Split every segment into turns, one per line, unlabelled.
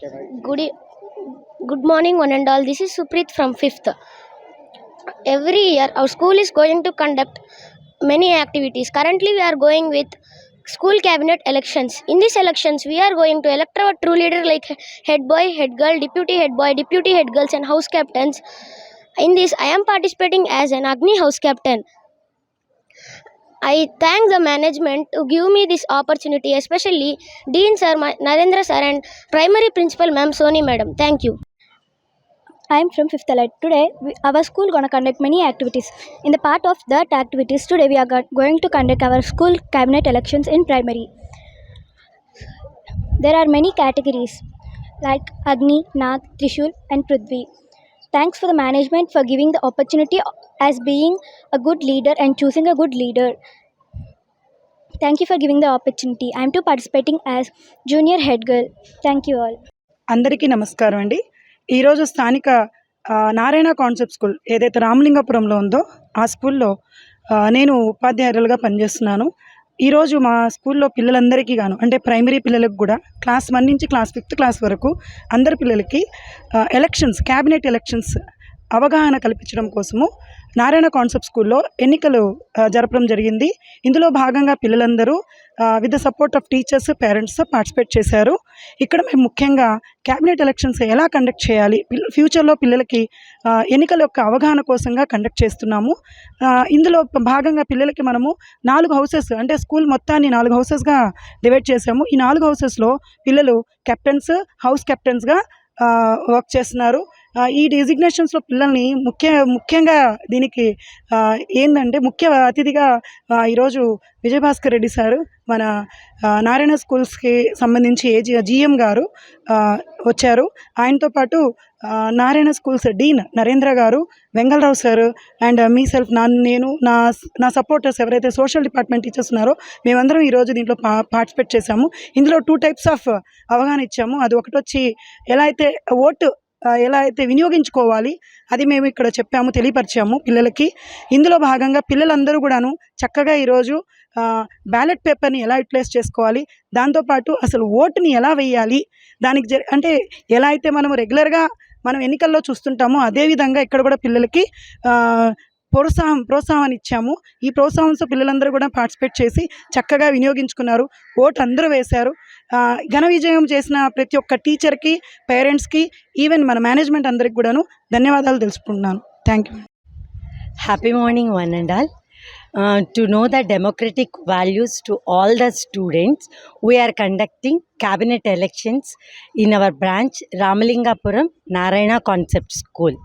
Good, good morning, one and all. This is Supreet from 5th. Every year, our school is going to conduct many activities. Currently, we are going with school cabinet elections. In these elections, we are going to elect our true leader like head boy, head girl, deputy head boy, deputy head girls, and house captains. In this, I am participating as an Agni house captain. I thank the management to give me this opportunity, especially Dean Sir, Narendra Sir, and Primary Principal Ma'am Soni Madam. Thank you.
I am from Fifth Elite. Today, we, our school gonna conduct many activities. In the part of that activities, today we are go- going to conduct our school cabinet elections in primary. There are many categories like Agni, Nag, Trishul, and Prithvi. Thanks for the management for giving the opportunity as being a good leader and choosing a good leader thank you for giving the opportunity I'm to participating as junior head girl thank you all
అందరికీ నమస్కారం అండి. ఈరోజు స్థానిక Narayana concept school ఏదైతే రామలింగపురంలో ఉందో ఆ స్కూల్లో నేను ఉపాధ్యాయులుగా పనిచేస్తున్నాను. ఈరోజు మా స్కూల్లో పిల్లలందరికీ గాను అంటే ప్రైమరీ పిల్లలకు కూడా క్లాస్ వన్ నుంచి క్లాస్ ఫిఫ్త్ క్లాస్ వరకు అందరి పిల్లలకి ఎలక్షన్స్ క్యాబినెట్ ఎలక్షన్స్ అవగాహన కల్పించడం కోసము నారాయణ కాన్సెప్ట్ స్కూల్లో ఎన్నికలు జరపడం జరిగింది. ఇందులో భాగంగా పిల్లలందరూ with the support of teachers parents participate చేశారు. ఇక్కడ మేము ముఖ్యంగా క్యాబినెట్ ఎలక్షన్స్ ఎలా కండక్ట్ చేయాలి? ఫ్యూచర్లో పిల్లలకి ఎన్నికల యొక్క అవగాహన కోసంగా కండక్ట్ చేస్తున్నాము. ఇందులో భాగంగా పిల్లలకి మనము నాలుగు హౌసెస్ అంటే స్కూల్ మొత్తాన్ని నాలుగు హౌసెస్గా డివైడ్ చేసాము ఈ నాలుగు హౌసెస్లో పిల్లలు కెప్టెన్స్ హౌస్ కెప్టెన్స్గా వర్క్ చేస్తున్నారు. ఈ డిజిగ్నేషన్స్లో పిల్లల్ని ముఖ్య ముఖ్యంగా దీనికి ఏంటంటే ముఖ్య అతిథిగా ఈరోజు విజయభాస్కర్ రెడ్డి సారు మన నారాయణ స్కూల్స్కి సంబంధించి ఏజీ జిఎం గారు వచ్చారు. ఆయనతో పాటు నారాయణ స్కూల్స్ డీన్ నరేంద్ర గారు Vengalarao sir and myself నా నేను నా నా సపోర్టర్స్ ఎవరైతే సోషల్ డిపార్ట్మెంట్ టీచర్స్ ఉన్నారో మేమందరం ఈరోజు దీంట్లో పా పార్టిసిపేట్ చేశాము. ఇందులో టూ టైప్స్ ఆఫ్ అవగాహన ఇచ్చాము. అది ఒకటి వచ్చి ఎలా అయితే ఓటు ఎలా అయితే వినియోగించుకోవాలి అది మేము ఇక్కడ చెప్పాము తెలియపరిచాము పిల్లలకి. ఇందులో భాగంగా పిల్లలందరూ కూడాను చక్కగా ఈరోజు బ్యాలెట్ పేపర్ని ఎలా యూటిలైజ్ చేసుకోవాలి దాంతోపాటు అసలు ఓటుని ఎలా వేయాలి దానికి జరి అంటే ఎలా అయితే మనం రెగ్యులర్గా మనం ఎన్నికల్లో చూస్తుంటామో అదేవిధంగా ఇక్కడ కూడా పిల్లలకి ప్రోత్సాహం ప్రోత్సాహం ఇచ్చాము ఈ ప్రోత్సాహంతో పిల్లలందరూ కూడా పార్టిసిపేట్ చేసి చక్కగా వినియోగించుకున్నారు. ఓట్ అందరూ వేశారు. ఘన విజయం చేసిన ప్రతి ఒక్క టీచర్కి పేరెంట్స్కి ఈవెన్ మన మేనేజ్మెంట్ అందరికి కూడాను ధన్యవాదాలు తెలుసుకుంటున్నాను. Thank you
happy morning one and all. To know the democratic values to all the students we are conducting cabinet elections in our branch Ramalingapuram Narayana concept school.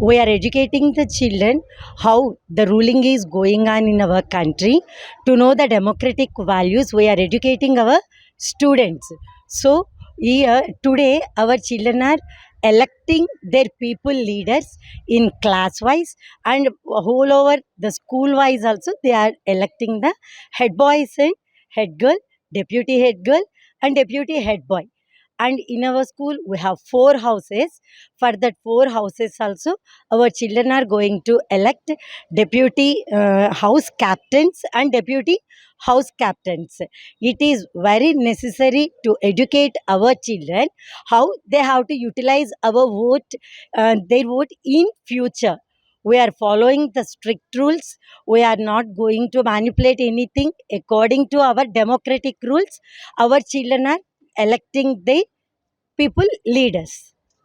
We are educating the children how the ruling is going on in our country. To know the democratic values, we are educating our students. So, here today, our children are electing their people leaders in class wise and whole over the school wise also they are electing the head boys and head girl deputy head girl and deputy head boy and in our school we have four houses. For that four houses also our children are going to elect deputy uh, house captains and deputy house captains. It is very necessary to educate our children how they have to utilize our vote uh, their vote in future. We are following the strict rules. We are not going to manipulate anything. According to our democratic rules our children are electing the people leaders